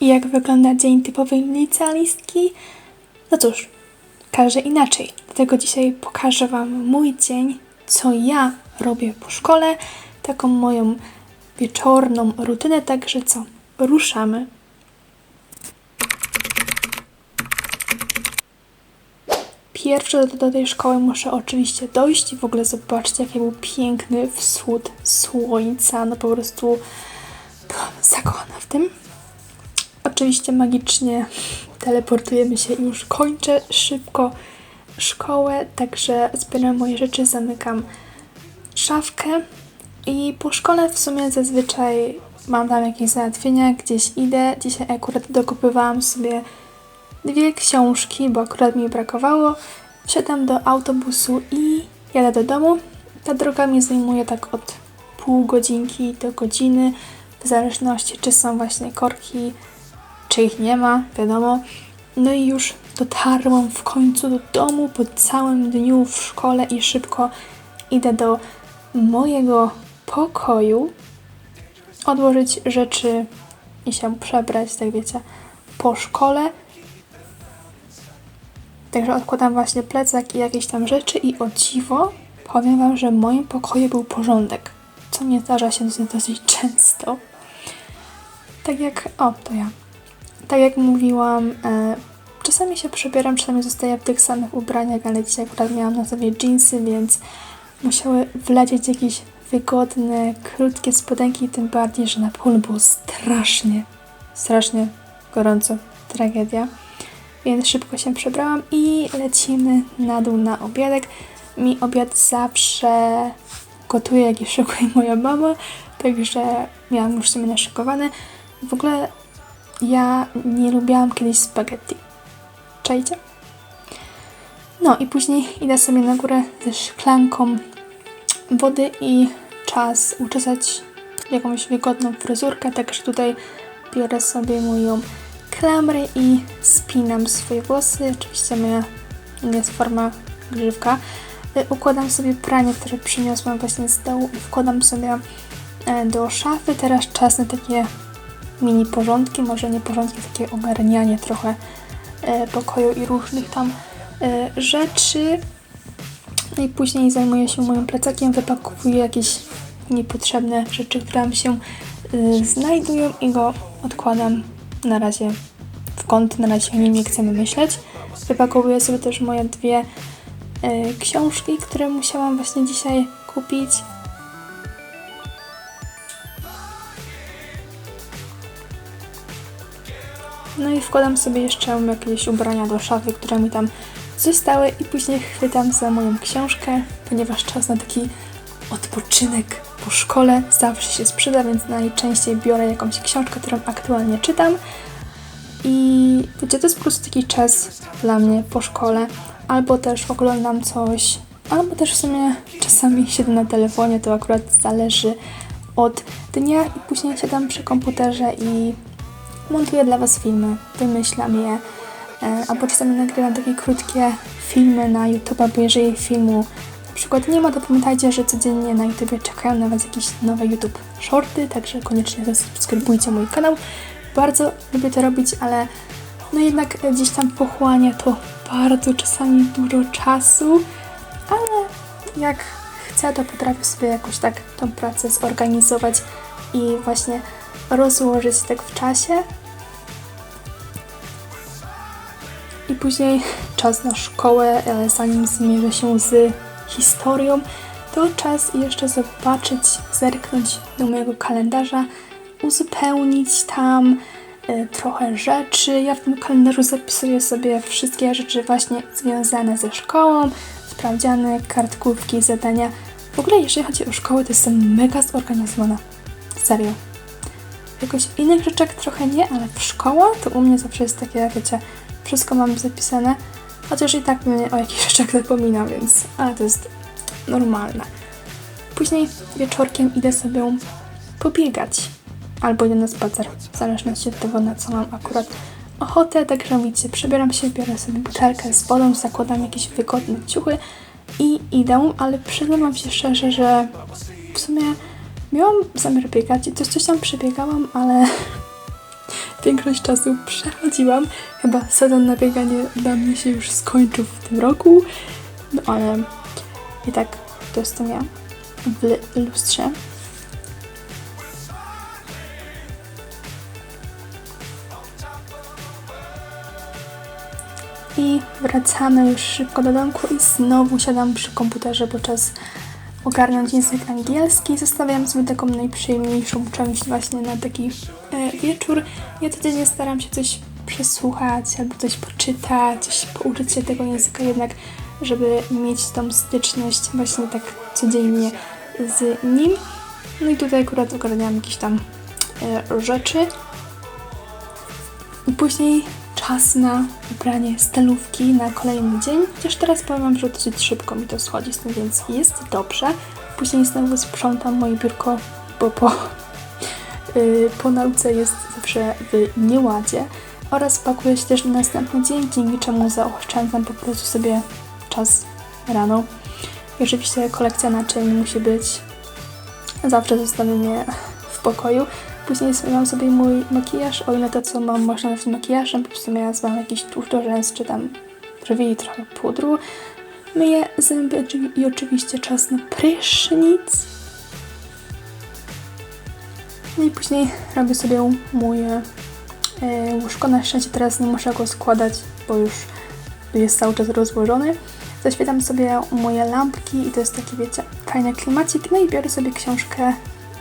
I jak wygląda dzień typowy licealistki? No cóż, każdy inaczej. Dlatego dzisiaj pokażę Wam mój dzień, co ja robię po szkole, taką moją wieczorną rutynę, także co, ruszamy. Pierwsze do, do tej szkoły muszę oczywiście dojść i w ogóle zobaczcie, jaki był piękny wschód słońca. No po prostu byłam zakochana w tym. Oczywiście magicznie teleportujemy się i już kończę szybko szkołę, także zbieram moje rzeczy, zamykam szafkę i po szkole w sumie zazwyczaj mam tam jakieś załatwienia, gdzieś idę. Dzisiaj akurat dokupywałam sobie dwie książki, bo akurat mi brakowało. Wsiadam do autobusu i jadę do domu. Ta droga mi zajmuje tak od pół godzinki do godziny, w zależności czy są właśnie korki, czy ich nie ma, wiadomo. No i już dotarłam w końcu do domu po całym dniu w szkole i szybko idę do mojego pokoju, odłożyć rzeczy i się przebrać, tak wiecie, po szkole. Także odkładam właśnie plecak i jakieś tam rzeczy i o dziwo powiem Wam, że w moim pokoju był porządek, co nie zdarza się dosyć, często. Tak jak, o to ja, tak jak mówiłam, e, czasami się przebieram, czasami zostaję w tych samych ubraniach, ale dzisiaj akurat miałam na sobie jeansy, więc musiały wlecieć jakieś wygodne, krótkie spodenki, tym bardziej, że na polu było strasznie, strasznie gorąco, tragedia. Więc szybko się przebrałam i lecimy na dół na obiadek. Mi obiad zawsze gotuje, jak i szykuje moja mama, także miałam już sobie naszykowane. W ogóle ja nie lubiłam kiedyś spaghetti. Czajcie? No i później idę sobie na górę ze szklanką wody i czas uczesać jakąś wygodną fryzurkę, także tutaj biorę sobie moją klamrę i spinam swoje włosy. Oczywiście moja nie jest forma grzywka. Y, układam sobie pranie, które przyniosłam właśnie z dołu i wkładam sobie e, do szafy. Teraz czas na takie mini porządki, może nie porządki, takie ogarnianie trochę e, pokoju i różnych tam e, rzeczy. No i później zajmuję się moim plecakiem, wypakowuję jakieś niepotrzebne rzeczy, które tam się y, znajdują i go odkładam na razie w kąt, na razie o nim nie chcemy myśleć. Wypakowuję sobie też moje dwie książki, które musiałam właśnie dzisiaj kupić. No i wkładam sobie jeszcze jakieś ubrania do szafy, które mi tam zostały i później chwytam za moją książkę, ponieważ czas na taki odpoczynek po szkole zawsze się sprzyda, więc najczęściej biorę jakąś książkę, którą aktualnie czytam. I wiecie, to jest po prostu taki czas dla mnie po szkole. Albo też oglądam coś, albo też w sumie czasami siedzę na telefonie, to akurat zależy od dnia i później siadam przy komputerze i montuję dla Was filmy, wymyślam je, e, albo czasami nagrywam takie krótkie filmy na YouTube, bo jeżeli filmu na przykład nie ma, to pamiętajcie, że codziennie na YouTube czekają na Was jakieś nowe YouTube shorty, także koniecznie zasubskrybujcie mój kanał. Bardzo lubię to robić, ale no jednak gdzieś tam pochłania to bardzo czasami dużo czasu, ale jak chcę, to potrafię sobie jakoś tak tą pracę zorganizować i właśnie rozłożyć tak w czasie. I później czas na szkołę, ale zanim zmierzę się z historią, to czas jeszcze zobaczyć, zerknąć do mojego kalendarza, uzupełnić tam y, trochę rzeczy. Ja w tym kalendarzu zapisuję sobie wszystkie rzeczy właśnie związane ze szkołą, sprawdziany, kartkówki, zadania. W ogóle jeżeli chodzi o szkołę, to jestem mega zorganizowana. Serio. Jakoś innych rzeczach trochę nie, ale w szkoła to u mnie zawsze jest takie, wiecie, wszystko mam zapisane, chociaż i tak mnie o jakichś rzeczach zapomina, więc ale to jest normalne. Później wieczorkiem idę sobie pobiegać albo idę na spacer, w zależności od tego, na co mam akurat ochotę. Także widzicie, przebieram się, biorę sobie butelkę z wodą, zakładam jakieś wygodne ciuchy i idę, ale przyznam się szczerze, że w sumie miałam zamiar biegać i coś, coś tam przebiegałam, ale większość czasu przechodziłam. Chyba sezon na bieganie dla mnie się już skończył w tym roku, no ale i tak to jestem ja w lustrze. I wracamy już szybko do domku i znowu siadam przy komputerze, bo czas ogarnąć język angielski. Zostawiam sobie taką najprzyjemniejszą część właśnie na taki e, wieczór. Ja codziennie staram się coś przesłuchać albo coś poczytać, coś pouczyć się tego języka jednak, żeby mieć tą styczność właśnie tak codziennie z nim. No i tutaj akurat ogarniam jakieś tam e, rzeczy. I później czas na ubranie stalówki na kolejny dzień. Chociaż teraz powiem wam, że dosyć szybko mi to schodzi tym, więc jest dobrze. Później znowu sprzątam moje biurko, bo po, yy, po nauce jest zawsze w nieładzie. Oraz pakuję się też na następny dzień, dzięki czemu zaoszczędzam po prostu sobie czas rano. I oczywiście kolekcja naczyń musi być zawsze zostawienie w pokoju. Później zmyłam sobie mój makijaż, o ile to co mam można nazwać makijażem, po prostu miałam jakiś tłuszczorzęs, czy tam brwi i trochę pudru. Myję zęby i oczywiście czas na prysznic. No i później robię sobie moje e, łóżko. Na szczęście teraz nie muszę go składać, bo już jest cały czas rozłożony. Zaświetam sobie moje lampki i to jest taki, wiecie, fajny klimacik. No i biorę sobie książkę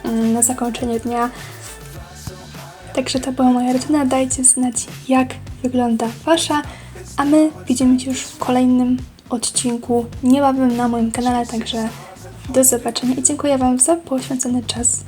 mm, na zakończenie dnia. Także to była moja rutyna. Dajcie znać, jak wygląda Wasza, a my widzimy się już w kolejnym odcinku niebawem na moim kanale, także do zobaczenia i dziękuję Wam za poświęcony czas.